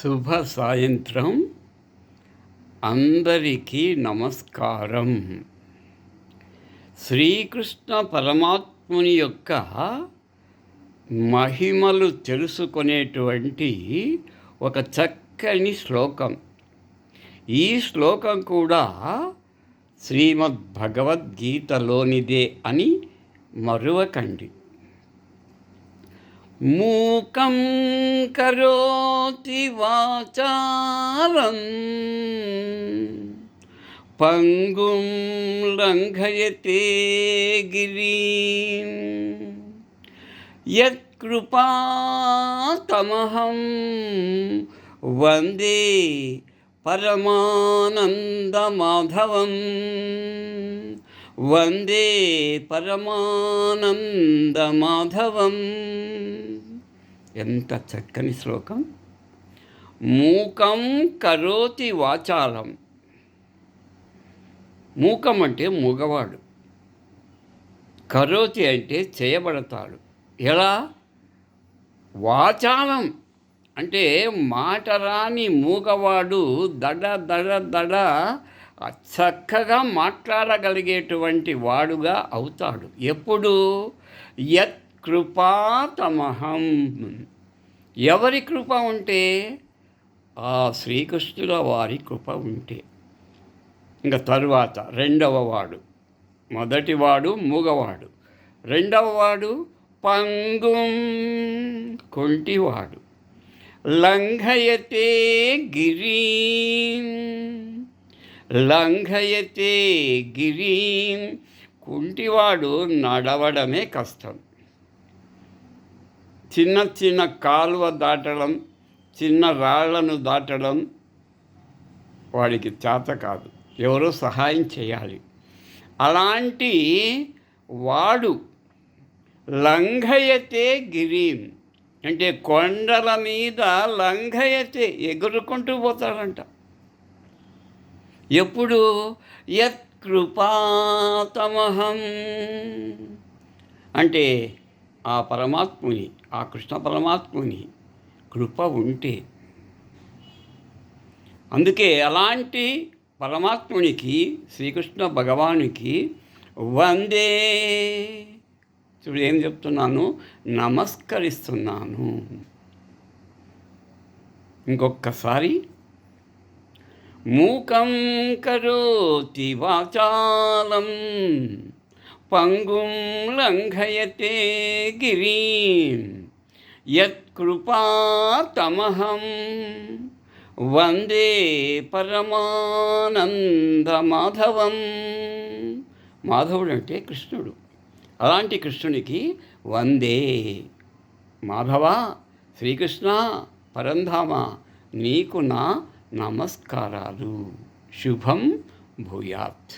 శుభ సాయంత్రం. అందరికీ నమస్కారం. శ్రీకృష్ణ పరమాత్ముని యొక్క మహిమలు తెలుసుకునేటువంటి ఒక చక్కని శ్లోకం. ఈ శ్లోకం కూడా శ్రీమద్ భగవద్గీతలోనిదే అని మరువకండి. మూకం కరోతి వాచారం. పంగుం లంఘయతే గిరీం. యత్కృపాతమహం వందే పరమానందమాధవం. వందే పరమానంద మాధవం ఎంత చక్కని శ్లోకం. మూకం కరోతి వాచాలం. మూకం అంటే మూగవాడు. కరోతి అంటే చేయబడతాడు. ఎలా? వాచాలం అంటే మాట రాని మూగవాడు దడ దడ దడ చక్కగా మాట్లాడగలిగేటువంటి వాడుగా అవుతాడు. ఎప్పుడు? యత్ కృపాతమహం. ఎవరి కృప ఉంటే? ఆ శ్రీకృష్ణుల వారి కృప ఉంటే. ఇంకా తరువాత రెండవ వాడు. మొదటివాడు మూగవాడు. రెండవ వాడు పంగుం కొంటివాడు. లంఘయతే గిరీం. లంఘయతే గిరీం. కుంటివాడు నడవడమే కష్టం. చిన్న చిన్న కాలువ దాటడం చిన్న రాళ్ళను దాటడం వాడికి చేత కాదు. ఎవరో సహాయం చేయాలి. అలాంటి వాడు లంఘయతే గిరీం. అంటే కొండల మీద లంఘయతే ఎగురుకుంటూ పోతాడంట. ఎప్పుడు? యత్ కృపాతమహం. అంటే ఆ పరమాత్ముని ఆ కృష్ణ పరమాత్ముని కృప ఉంటే. అందుకే అలాంటి పరమాత్మునికి శ్రీకృష్ణ భగవానికి వందే. ఇప్పుడు ఏం చెప్తున్నాను? నమస్కరిస్తున్నాను. ఇంకొకసారి మూకం కరోతి వాచాలం పంగుం లంఘయతే గిరీం. యత్కృపాతమహం వందే పరమానందమాధవం మాధవుడు అంటే కృష్ణుడు. అలాంటి కృష్ణునికి వందే మాధవ శ్రీకృష్ణ పరంధామ నీకు నా నమస్కారాలు శుభం భూయాత్